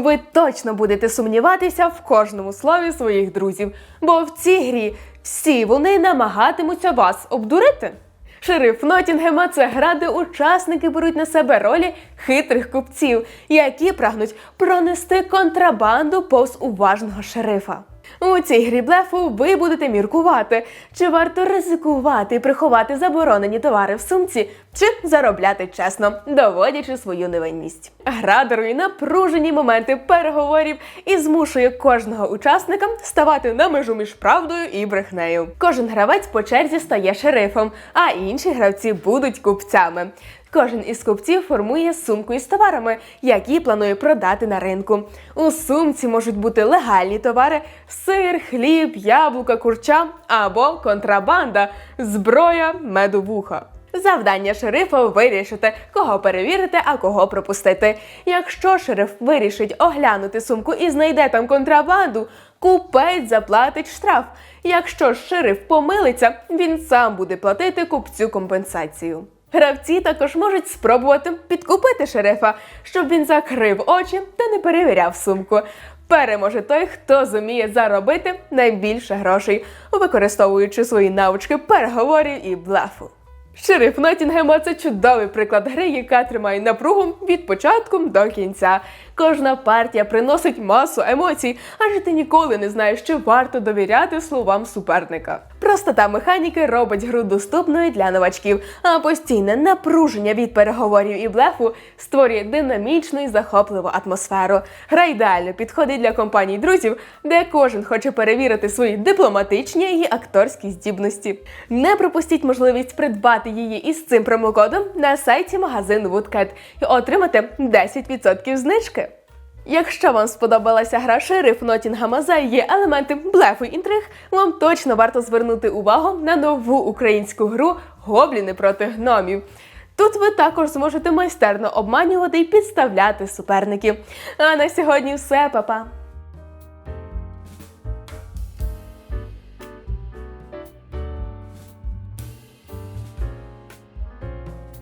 ви точно будете сумніватися в кожному слові своїх друзів, бо в цій грі всі вони намагатимуться вас обдурити. Шериф Нотінгема це гра, де учасники беруть на себе ролі хитрих купців, які прагнуть пронести контрабанду повз уважного шерифа. У цій грі блефу ви будете міркувати, чи варто ризикувати і приховати заборонені товари в сумці, чи заробляти чесно, доводячи свою невинність. Гра дарує напружені моменти переговорів і змушує кожного учасника ставати на межу між правдою і брехнею. Кожен гравець по черзі стає шерифом, а інші гравці будуть купцями. Кожен із купців формує сумку із товарами, які планує продати на ринку. У сумці можуть бути легальні товари: сир, хліб, яблука, курча або контрабанда, зброя, медовуха. Завдання шерифа вирішити, кого перевірити, а кого пропустити. Якщо шериф вирішить оглянути сумку і знайде там контрабанду, купець заплатить штраф. Якщо шериф помилиться, він сам буде платити купцю компенсацію. Гравці також можуть спробувати підкупити шерифа, щоб він закрив очі та не перевіряв сумку. Переможе той, хто зуміє заробити найбільше грошей, використовуючи свої навички переговорів і блефу. Шериф Нотінгема це чудовий приклад гри, яка тримає напругу від початку до кінця. Кожна партія приносить масу емоцій, адже ти ніколи не знаєш, чи варто довіряти словам суперника. Простота механіки робить гру доступною для новачків, а постійне напруження від переговорів і блефу створює динамічну і захопливу атмосферу. Гра ідеально підходить для компаній друзів, де кожен хоче перевірити свої дипломатичні і акторські здібності. Не пропустіть можливість придбати її із цим промокодом на сайті магазину Woodcat і отримати 10% знижки. Якщо вам сподобалася гра шериф Нотінгама за її елементи блефу і інтриг, вам точно варто звернути увагу на нову українську гру Гобліни проти гномів. Тут ви також зможете майстерно обманювати і підставляти суперників. А на сьогодні все, па-па!